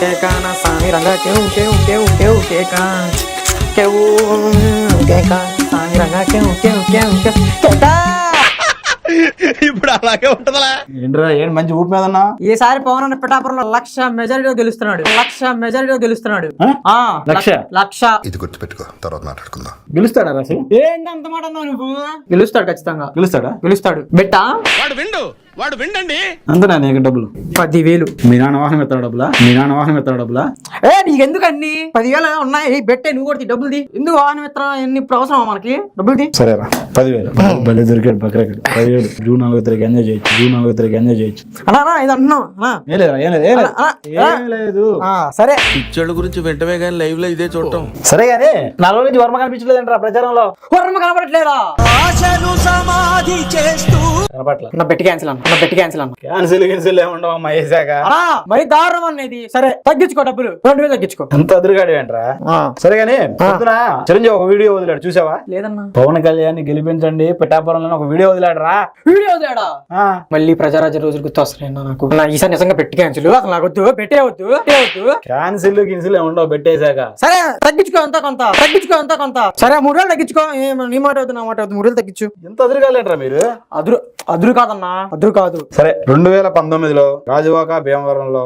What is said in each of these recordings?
కేకా నా సామి రంగా కేవు కేవు కేవు కేవు కేకా కేవు కేకా సామి రంగా కేవు కేవు కేవు కేవు కేకా ఇప్పుడు అలాగే ఉంటదలా. ఏంట్రా ఏంటి మంచి ఊపి మీదన్నా ఈసారి పవన్ అన్న పిఠాపురంలో లక్ష మెజారిటీలో గెలుస్తున్నాడు. లక్ష మెజారిటీలో గెలుస్తున్నాడు. లక్ష? లక్ష. ఇది గుర్తుపెట్టుకో తర్వాత మాట్లాడుకుందాం. గెలుస్తాడా రాసి ఏంటి అంత మాట అన్నావు నువ్వు? గెలుస్తాడు ఖచ్చితంగా. గెలుస్తాడా? గెలుస్తాడు. బెట్టా? వాడు విండు. వాడు విండండి. అంతనా నీకు డబ్బులు? పదివేలు. మీ నాన్న వాహనం ఎత్తాడు డబ్బులా? మీ నాన్న వాహనం ఎత్తాడు డబ్బులా? ఏ నీకెందుకు అన్ని పదివేలు ఉన్నాయి? బెట్టే నువ్వు కూడా తీ, డబ్బులు తీ. ఎందుకు వాహనం ఎత్తడం ఎన్ని అవసరమా మనకి? డబ్బులు సరేరా పదివేలు. భలే దొరికాడు బక్రాకి పదివేలు. జూన్ నాలుగో తారీఖు ఎంజాయ్ చేయొచ్చు. జూన్ నాలుగో తారీఖు ఎంజాయ్ చేయొచ్చు. అన్నా అన్నా, ఇది ఏం ఏం లేదు ఏం లేదు. ఆ, ఆ, ఏం లేదు. ఆ, సరే. పిచ్చోళ్ళ గురించి వెంటనే కానీ లైవ్లో ఇదే చూడటం. సరే కానీ నాలుగు నుంచి వర్మ కనిపించలేదంటారా ప్రచారంలో. వర్మ కనపడట్లేదా? కనపట్ల నా బెట్టి క్యాన్సిల్ అన్న. నా బెట్టి క్యాన్సిల్ అన్న. క్యాన్సిల్ గిన్సిల్ ఏముండవు అమ్మా వేసాక మరి దారుణం అనేది సరే తగ్గించుకో డబ్బులు. రెండు వేలు తగ్గించుకో. ఎంత అదురుగాడు ఏంట్రా సరే కానీ పొద్దున చిరంజీవి ఒక వీడియో వదిలాడు చూసావా? లేదన్నా. పవన్ కళ్యాణ్ గెలిపించండి పిఠాపురంలో ఒక వీడియో వదిలాడు రా వీడియో తేడా మళ్ళీ ప్రజారాజ్య రోజులు గుర్తొస్తున్నాయి అన్న నాకు. నా ఈసారి నిజంగా పెట్టి క్యాన్సిల్ అసలు నాకు వద్దు పెట్టే వద్దు క్యాన్సిల్ గిన్సిల్ ఏముండవు పెట్టేశాక. సరే తగ్గించుకో అంతా కొంత తగ్గించుకో అంతా కొంత. సరే మూడు వేలు తగ్గించుకో. నీ మాట వద్దు నా మాట వద్దు మూడు వేలు తగ్గించు. ఎంత అదురుగాలేంట్రా మీరు? అదురు అదురు కాదన్నా. అదురు కాదు. సరే రెండు వేల పంతొమ్మిదిలో గాజువాక భీమవరంలో.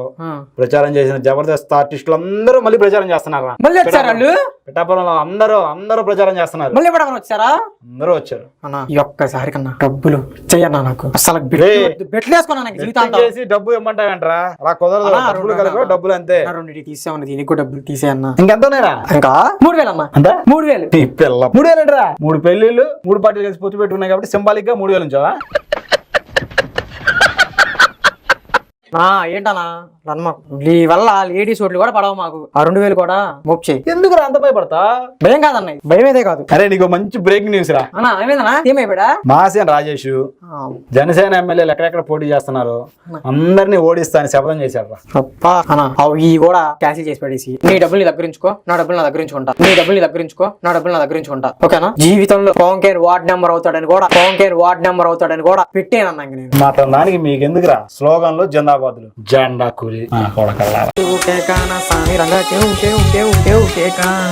ప్రచారం చేసిన జబర్దస్త్ ఆర్టిస్టులు అందరూ మళ్ళీ ప్రచారం చేస్తున్నారా? మళ్ళీ వచ్చారు వాళ్ళు? పిఠాపురంలో అందరూ అందరూ ప్రచారం చేస్తున్నారు. మళ్ళీ ఎప్పుడు వచ్చారా? అందరూ వచ్చారు. అన్నా ఈ ఒక్కసారి కన్నా డబ్బులు చెయ్యన్నా నాకు. అసలు. బెట్లు జీవితాంతం? చేసి డబ్బు ఇమ్మంటావేంట్రా అలా కుదరదు డబ్బులు రెండు- కలిపి డబ్బులు అంతే. రెండింటికి తీసేవన్నా దీనికి కూడా డబ్బులు తీసేయన్నా ఇంకెంత ఉన్నాయిరా ఇంకా? మూడు వేలు అమ్మా అంతా? మూడు వేలు పిల్ల. మూడు వేలు ఏంట్రా? మూడు పెళ్ళిళ్ళు మూడు పార్టీలు కలిసి పొత్తు పెట్టుకున్నాయి కాబట్టి సింబాలిక్గా మూడు వేలు ఉంచావా? ఆ ఏంటన్నా? రన్మ నీ వల్ల లేడీస్ ఓట్లు కూడా పడవు మాకు. ఆ రెండు వేలు కూడా మోప్ చేయి. ఎందుకు అంత భయపడతా? భయం కాదన్న భయం ఏదే కాదు. అరే నీకు మంచి బ్రేకింగ్ న్యూస్ రా. అన్నా ఏమైపోయా మాసేన రాజేష్ జనసేన ఎమ్మెల్యేలు ఎక్కడెక్కడ పోటీ చేస్తున్నారు అందరినీ ఓడిస్తా అని శపథం చేశాడు రా అప్పా అవి కూడా క్యాన్సిల్ చేసి పడేసి నీ డబ్బులు దగ్గరించుకో నా డబ్బులు నా దగ్గరించుకుంటా నీ డబ్బులు నీ దగ్గరించుకో నా డబ్బులు నా దగ్గరించుకుంటా ఓకేనా? జీవితంలో పవన్ కేర్ వార్డ్ నెంబర్ అవుతాడని కూడా పవన్ కేర్ వార్డ్ నెంబర్ అవుతాడని కూడా పెట్టేనన్నా నేను. దానికి మీకు ఎందుకురా స్లోగన్లు జెండాబాదులు జెండా కూలి కేవు కేవు కేవు కేకా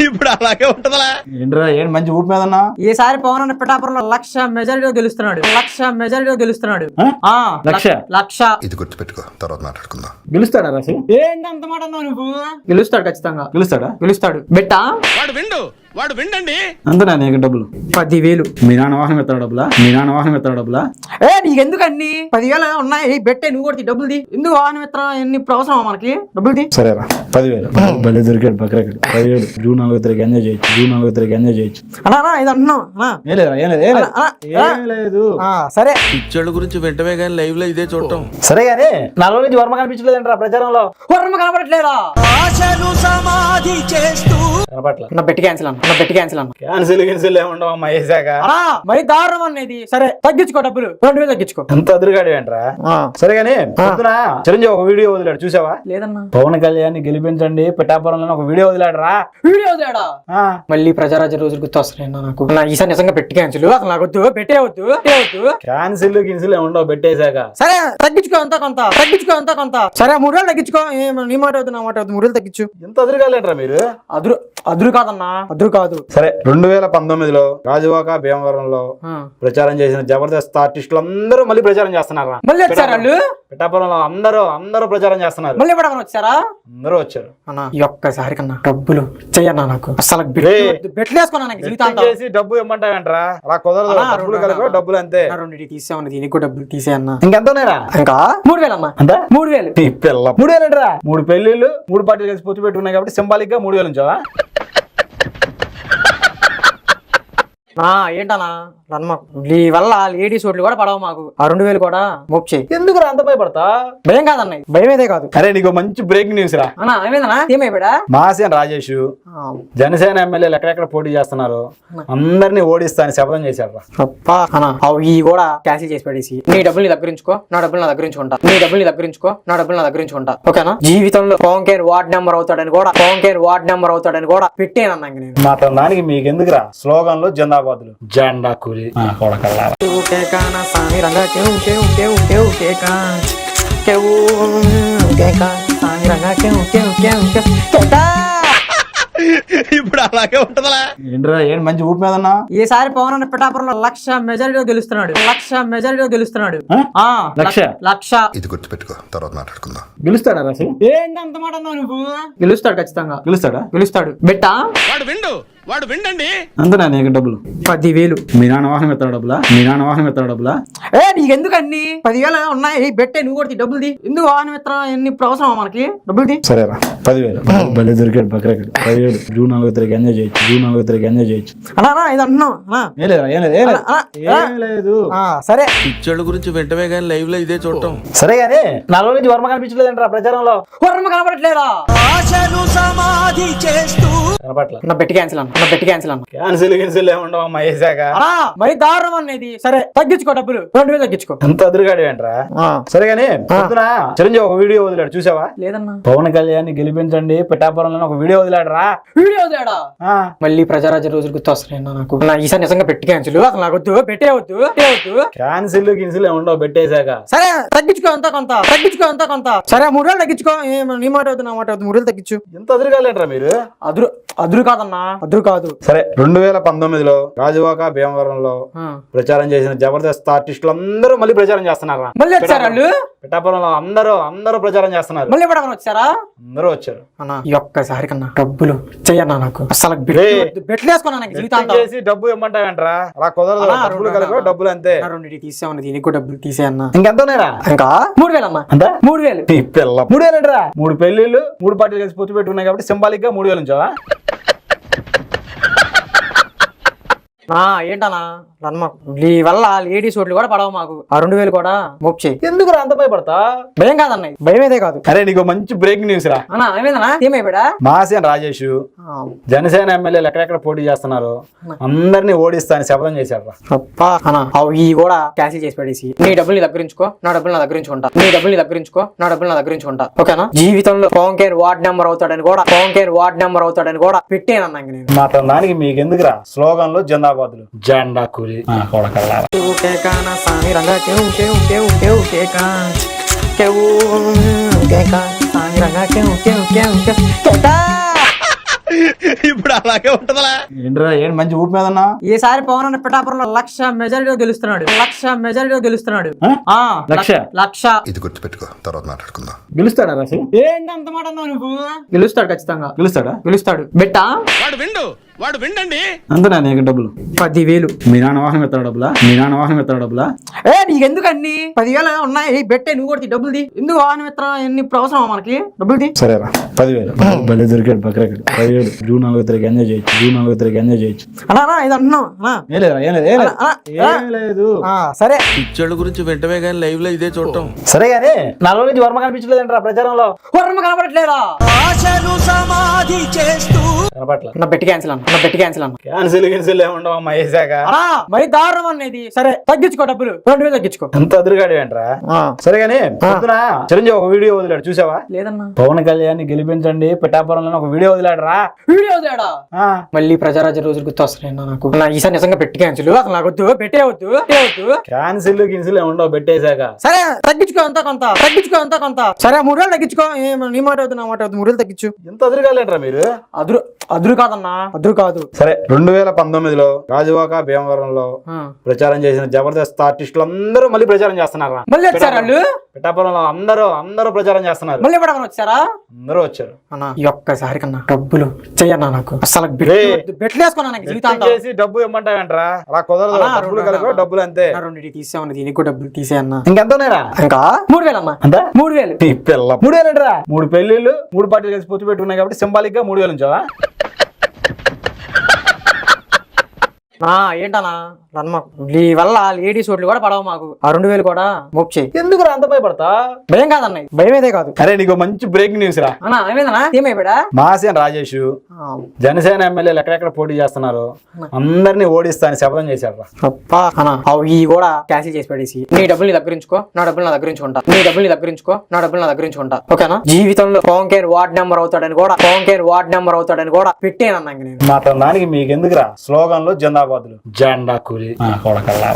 ఇప్పుడు అలాగే ఉంటదలా. ఏంట్రా ఏంటి మంచి ఊపి మీదన్నా? ఈసారి పవన్ అన్న పిఠాపురంలో లక్ష మెజారిటీలో గెలుస్తున్నాడు. లక్ష మెజారిటీలో గెలుస్తున్నాడు? ఆ, లక్ష? లక్ష. ఇది గుర్తుపెట్టుకో తర్వాత మాట్లాడుకుందాం. గెలుస్తాడా రాసి ఏంటి అంత మాట అన్నావు నువ్వు? గెలుస్తాడు? ఖచ్చితంగా. గెలుస్తాడా? గెలుస్తాడు. బెట్టా? వాడు విండు. వాడు విండండి. అంతనా నీకు డబ్బులు? పదివేలు. మీ నాన్న వాహనం ఎత్తాడు డబ్బులా? మీ నాన్న వాహనం ఎత్తాడు డబ్బులా? ఏ నీకెందుకు అన్ని పదివేలు ఉన్నాయి? బెట్టే నువ్వు కూడా తీ, డబ్బులు తీ. ఎందుకు వాహనం ఎత్తడం ఎన్ని అవసరమా మనకి? డబ్బులు తీ. సరేరా పదివేలు. భలే దొరికాడు బక్రాకి పదివేలు. జూన్ నాలుగో తారీఖు ఎంజాయ్ చేయొచ్చు. జూన్ నాలుగో తారీఖు ఎంజాయ్ చేయొచ్చు. అన్నా అన్నా, ఇది అంటున్నావు ఏం లేదు ఏం లేదు ఏం సరే. పిచ్చోళ్ళ గురించి వెంటనే కానీ లైవ్లో ఇదే చూడటం. సరే కానీ నాలుగు నుంచి వర్మ కనిపించలేదంటారా ప్రచారంలో. వర్మ కనపడట్లేదా? కనపట్ల నా బెట్టి క్యాన్సిల్ అన్న. నా బెట్టి క్యాన్సిల్ అన్న. క్యాన్సిల్ గిన్సిల్ ఏముండవు అమ్మా వేసాక మరి దారుణం అనేది. సరే తగ్గించుకో డబ్బులు. రెండు వేలు తగ్గించుకో. ఎంత అదురుగాడు ఏంట్రా సరే కానీ పొద్దున చిరంజీవి ఒక వీడియో వదిలాడు చూసావా? లేదన్నా. పవన్ కళ్యాణ్ గెలిపించండి పిఠాపురంలో ఒక వీడియో వదిలాడు రా వీడియో తేడా మళ్ళీ ప్రజారాజ్య రోజులు గుర్తొస్తున్నాయి అన్న నాకు. నా ఈసారి నిజంగా పెట్టి క్యాన్సిల్. అసలు నాకు వద్దు పెట్టే వద్దు పెట్టే క్యాన్సిల్ గిన్సిల్ ఏముండవు పెట్టేశాక సరే తగ్గించుకో అంతా కొంత తగ్గించుకో అంతా కొంత. సరే మూడు వేలు తగ్గించుకో. నీ మాట వద్దు నా మాట వద్దు మూడు వేలు తగ్గించు. ఎంత అదురుగాలేంట్రా మీరు? అదురు అదురు కాదన్నా. అదురు కాదు. సరే రెండు వేల పంతొమ్మిదిలో గాజువాక భీమవరంలో. ప్రచారం చేసిన జబర్దస్త్ ఆర్టిస్టులు అందరూ మళ్ళీ ప్రచారం చేస్తున్నారా? మళ్ళీ వచ్చారు వాళ్ళు? పిఠాపురంలో అందరూ అందరూ ప్రచారం చేస్తున్నారు. మళ్ళీ ఎప్పుడు వచ్చారా? అందరూ వచ్చారు. అన్నా ఈ ఒక్కసారి కన్నా డబ్బులు చెయ్యన్నా నాకు. అసలు. బెట్లు చేసి డబ్బు ఇమ్మంటావేంట్రా? అలా కుదరదు డబ్బులు కలిపి డబ్బులు అంతే. నా రెండింటికి తీసేవన్నా దీనికి డబ్బులు తీసేయన్నా ఇంకెంత ఉన్నాయిరా? ఇంకా? మూడు వేలు అమ్మా అంతా? మూడు వేలు. పిల్ల. మూడు వేలు ఏంట్రా? మూడు పెళ్ళిళ్ళు మూడు పార్టీలు కలిసి పొత్తు పెట్టుకున్నాయి కాబట్టి సింబాలిక్గా మూడు వేలు ఉంచావా? ఆ, ఏంటన్నా? రన్మ నీ వల్ల లేడీస్ ఓట్లు కూడా పడవు మాకు. ఆ రెండు వేలు కూడా మోప్ చేయి. ఎందుకు అంత భయపడతా? భయం కాదన్న భయం ఏదే కాదు. అరే నీకు మంచి బ్రేకింగ్ న్యూస్ రా. అన్నా ఏమైందన్నా? ఏమైపోయా మాసేన రాజేష్ జనసేన ఎమ్మెల్యేలు ఎక్కడెక్కడ పోటీ చేస్తున్నారు? అందరినీ ఓడిస్తా అని శపథం చేశాడు రా. అన్నా అవి కూడా క్యాన్సిల్ చేసి పడేసి నీ డబ్బులు నీ దగ్గరించుకో నా డబ్బులు నా దగ్గరించుకుంటా నీ డబ్బులు నీ దగ్గరించుకో నా డబ్బులు నా దగ్గరించుకుంటా ఓకేనా? జీవితంలో పవన్ కేర్ వార్డ్ నెంబర్ అవుతాడని కూడా పవన్ కేర్ వార్డ్ నెంబర్ అవుతాడని కూడా పెట్టేనన్నా ఇంక నేను. మాత్రం దానికి మీకు ఎందుకురా స్లోగన్లు జెండా జిందాబాదులు జెండా కూలి ఆ, కొడకల్లా కేకాన సామి రంగా కేవు కేవు కేవు కేవు కేకా కేవు కేకా సామి రంగా కేవు కేవు కేవు కేవు. కేకా ఇప్పుడు అలాగే ఉంటదలా. ఏంట్రా ఏంటి మంచి ఊపి మీద ఉన్నా? ఈసారి పవన్ అన్న పిఠాపురంలో లక్ష మెజారిటీలో గెలుస్తున్నాడు. లక్ష మెజారిటీలో గెలుస్తున్నాడు. ఆ? లక్ష? లక్ష. ఇది గుర్తుపెట్టుకో తర్వాత మాట్లాడుకుందాం. గెలుస్తాడా రాసి ఏంటంత మాట అన్నావు నువ్వు? గెలుస్తాడు ఖచ్చితంగా. గెలుస్తాడా. గెలుస్తాడు? బెట్ట? వాడు విండు. వాడు విండండి. అంతనా నీకు డబ్బులు? పదివేలు. మీ నాన్న వాహనం ఎత్తాడు డబ్బులా? మీ నాన్న వాహనం ఎత్తాడు డబ్బులా? ఏ నీకెందుకు అన్ని పదివేలు ఉన్నాయి. బెట్టే నువ్వు కూడా తీ, డబ్బులు తీ. ఎందుకు వాహనం ఎత్తడం ఎన్ని అవసరమా మనకి? డబ్బులు తీ. సరేరా పదివేలు. బలి దొరికాడు బక్రాకెట్ పదివేలు. జూన్ నాలుగో తారీఖు ఎంజాయ్ చేయొచ్చు. జూన్ నాలుగో తారీఖు ఎంజాయ్ చేయొచ్చు. అన్నా అన్నా, ఇది అంటున్నావు. అన్నా. ఏం లేదు ఏం లేదు. ఏం లేదు. ఆ, సరే. పిచ్చోళ్ళ గురించి వెంటనే కానీ లైవ్లో ఇదే చూడటం. సరే కానీ నాలుగు నుంచి వర్మ కనిపించలేదంటారా ప్రచారంలో. వర్మ కనపడట్లేదా? కనపట్ల నా బెట్టి క్యాన్సిల్ అన్న. నా బెట్టి క్యాన్సిల్ అన్న. క్యాన్సిల్ ఏముండవు అమ్మా వేసాక అన్నా మరి దారుణం అన్నది సరే తగ్గించుకో డబ్బులు. రెండు వేలు తగ్గించుకో. అంత అదురుగాడు ఏంట్రా సరే కానీ పొద్దున చిరంజీవి ఒక వీడియో వదిలాడు చూసావా? లేదన్నా. పవన్ కళ్యాణ్ గెలిపించండి పిఠాపురంలో ఒక వీడియో వదిలాడు రా వీడియో తేడా మళ్ళీ ప్రజారాజ్య రోజులు గుర్తు వస్తున్నాయి అన్న నాకు. నా ఈసారి నిజంగా పెట్టి క్యాన్సిల్ అసలు నాకు వద్దు పెట్టే వద్దు పెట్టే క్యాన్సిల్ గిన్సిల్ ఏముండవు పెట్టేశాక సరే తగ్గించుకో అంతా కొంత తగ్గించుకో అంతా కొంత. సరే మూడు వేలు తగ్గించుకో నీ మాట వద్దు నా మాట వద్దు మూడు వేలు తగ్గించు. ఎంత అదురుగాలేంట్రా మీరు? అదురు అదురు కాదన్నా అదురు కాదు. సరే రెండు వేల పంతొమ్మిదిలో గాజువాక భీమవరంలో. ప్రచారం చేసిన జబర్దస్త్ ఆర్టిస్టులు అందరూ మళ్ళీ ప్రచారం చేస్తున్నారా? మళ్ళీ వచ్చారు వాళ్ళు? పిఠాపురంలో అందరూ అందరూ ప్రచారం చేస్తున్నారు. మళ్ళీ కూడా వచ్చారా? అందరూ వచ్చారు. అన్నా ఈ ఒక్కసారి కన్నా డబ్బులు చెయ్యన్నా నాకు. అసలు చేసి డబ్బు ఇమ్మంటావేంట్రా? అలా కుదరదు. డబ్బులు రెండు అన్నా. డబ్బులు అంతే. నా రెండింటి తీసేమన్నా దీనికి డబ్బులు తీసేయన్నా ఇంకెంత ఉన్నాయిరా? ఇంకా? మూడు వేలు అన్నా అంతా? మూడు వేలు. పిల్ల. మూడు వేలు మూడు పెళ్ళిళ్ళు మూడు పార్టీలు కలిసి పొత్తు పెట్టుకున్నాయి కాబట్టి సింబాలిక్గా మూడు వేలు ఉంచావా? ఆ ఏంటన్నా? రన్మ నీ వల్ల లేడీస్ ఓట్లు కూడా పడవు మాకు. ఆ రెండు వేలు కూడా మోప్ చేయి. ఎందుకు అంత భయపడతా? భయం కాదన్నయ్య భయం అయితే కాదు. అరే నీకు మంచి బ్రేకింగ్ న్యూస్ రా. అన్నా ఏమైందన్నా? ఏమైపోయా మాసేన్ రాజేష్ జనసేన ఎమ్మెల్యేలు ఎక్కడెక్కడ పోటీ చేస్తున్నారు? అందరినీ ఓడిస్తా అని శపథం చేశాడు రా. అప్పా అన్నా ఈ కూడా క్యాన్సిల్ చేసి పడేసి నీ డబ్బులు నీ దగ్గర ఉంచుకో నా డబ్బులు నా దగ్గర ఉంచుకుంటా. నీ డబ్బులు నీ దగ్గర ఉంచుకో నా డబ్బులు నా దగ్గర ఉంచుకుంటా. ఓకేనా? జీవితంలో పవన్ కేర్ వార్డ్ నెంబర్ అవుతాడని కూడా పవన్ కేర్ వార్డ్ నెంబర్ అవుతాడని కూడా పెట్టేనన్నా నేను. మాత్రం దానికి మీకు ఎందుకురా స్లోగన్లు జిందాబాదులు జెండా కూలి. ఇప్పుడు అలాగే ఉంటదలా. ఏంట్రా ఏంటి మంచి ఊపి మీద ఉన్నా? ఈసారి పవన్ అన్న పిఠాపురంలో లక్ష మెజారిటీలో గెలుస్తున్నాడు. లక్ష మెజారిటీలో గెలుస్తున్నాడు. ఆ? లక్ష? లక్ష. ఇది గుర్తుపెట్టుకో తర్వాత మాట్లాడుకుందాం. గెలుస్తాడా రాసి ఏంటంత మాట అన్నావు నువ్వు? గెలుస్తాడు ఖచ్చితంగా. గెలుస్తాడా? గెలుస్తాడు. బెట్ట? వాడు విండు. వాడు విండండి. అంతనా నీకు డబ్బులు? పదివేలు. మీ నాన్న వాహనం ఎత్తాడు డబ్బులా? మీ నాన్న వాహనం ఎత్తాడు డబ్బులా? ఏ నీకెందుకు అన్ని పదివేలు ఉన్నాయి? బెట్టే నువ్వు కూడా తీ, డబ్బులు ఎందుకు వాహనం ఎత్తడం? ఎన్ని ఇప్పుడు అవసరమా మనకి? డబ్బులు తీ. సరేరా పదివేలు. బలి దొరికాడు బక్రాకెట్ పదివేలు. జూన్ నాలుగో తారీఖు ఎంజాయ్ చేయొచ్చు. జూన్ నాలుగో తారీఖు ఎంజాయ్ చేయొచ్చు. అన్నా ఇది అంటున్నావు. ఏం లేదు ఏం లేదు. అన్నా, అన్నా, ఏం లేదు. ఆ, సరే. పిచ్చోళ్ళ గురించి వెంటనే కానీ లైవ్లో ఇదే చూడటం. సరే కానీ నాలుగు నుంచి వర్మ కనిపించలేదంటారా ప్రచారంలో. వర్మ కనపడట్లేదా? కనపట్ల నా బెట్టి క్యాన్సిల్ అన్న నా బెట్టి క్యాన్సిల్ అన్న క్యాన్సిల్ గిన్సిల్ ఏముండవు అమ్మా వేసాక మరి దారుణం అనేది. సరే తగ్గించుకో డబ్బులు. రెండు వేలు తగ్గించుకో. అంత అదురుగాడు ఏంట్రా సరే కానీ చిరంజీవి ఒక వీడియో వదిలాడు చూసావా? లేదన్నా. పవన్ కళ్యాణ్ గెలిపించండి పిఠాపురంలో ఒక వీడియో వదిలాడు రా వీడియో ఆ, మళ్ళీ ప్రజారాజ్య రోజులు గుర్తు వస్తున్నాయి అన్న నాకు. నా ఈసారి నిజంగా పెట్టి క్యాన్సిల్ అసలు నాకు వద్దు పెట్టే వద్దు పెట్టే వద్దు. క్యాన్సిల్ గిన్సిల్ ఏముండవు పెట్టేశాక సరే తగ్గించుకో అంతా కొంత. తగ్గించుకో అంతా కొంత. సరే మూడు వేలు తగ్గించుకో. నీ మాట వద్దు నా మాట వద్దు మూడు వేలు తగ్గించు. ఎంత అదురుగాలేంట్రా మీరు? అదురు అదురు కాదన్నా. అదురు కాదు. సరే రెండు వేల పంతొమ్మిదిలో గాజువాక భీమవరంలో. ప్రచారం చేసిన జబర్దస్త్ ఆర్టిస్టులు అందరూ మళ్ళీ ప్రచారం చేస్తున్నారా? మళ్ళీ వచ్చారు వాళ్ళు? పిఠాపురంలో అందరూ అందరూ ప్రచారం చేస్తున్నారు. మళ్ళీ వచ్చారా? అందరూ వచ్చారు. అన్నా ఈ ఒక్కసారి కన్నా డబ్బులు చెయ్యన్నా నాకు. అసలు ఏయ్. బెట్లు వేసుకున్నా నాకు జీవితాంతం? చేసి డబ్బు ఇమ్మంటావేంట్రా? అలా కుదరదు. డబ్బులు కలిపి. డబ్బులు అంతే. రెండింటి తీసేమన్నా దీనికి కూడా డబ్బులు తీసేయన్నా ఇంకెంత ఉన్నాయిరా ఇంకా? మూడు వేలు అంతా మూడు వేలు. పిల్ల. మూడు వేలు మూడు పెళ్ళిళ్ళు మూడు పార్టీలు కలిసి పొత్తు పెట్టుకున్నాయి కాబట్టి సింబాలిక్గా మూడు వేలు ఉంచావా? ఆ ఏంటన్నా? రన్మ నీ వల్ల లేడీస్ ఓట్లు కూడా పడవు మాకు. ఆ రెండు వేలు కూడా మోప్ చేయి. ఎందుకు అంత భయపడతా? భయం కాదన్నయ్య భయం అయితే కాదు. అరే నీకు మంచి బ్రేకింగ్ న్యూస్ రా. అన్నా ఏమైందన్నా? ఏమైపోయా మాసేన్ రాజేష్ జనసేన ఎమ్మెల్యేలు ఎక్కడెక్కడ పోటీ చేస్తున్నారు? అందరినీ ఓడిస్తా అని శపథం చేశాడు రా అప్పా అన్నా ఈ కూడా క్యాన్సిల్ చేసి పడేసి నీ డబ్బులు నీ దగ్గర ఉంచుకో నా డబ్బులు నా దగ్గర ఉంచుకుంటా. నీ డబ్బులు నీ దగ్గర ఉంచుకో నా డబ్బులు నా దగ్గర ఉంచుకుంటా. ఓకేనా? జీవితంలో పవన్ కేర్ వార్డ్ నెంబర్ అవుతాడని కూడా పవన్ కేర్ వార్డ్ నెంబర్ అవుతాడని కూడా పెట్టేనన్నా నేను. మాత్రం దానికి మీకు ఎందుకురా స్లోగన్లు జిందాబాద్. హైదరాబాద్లో జెండా కూలి కొడకల్లా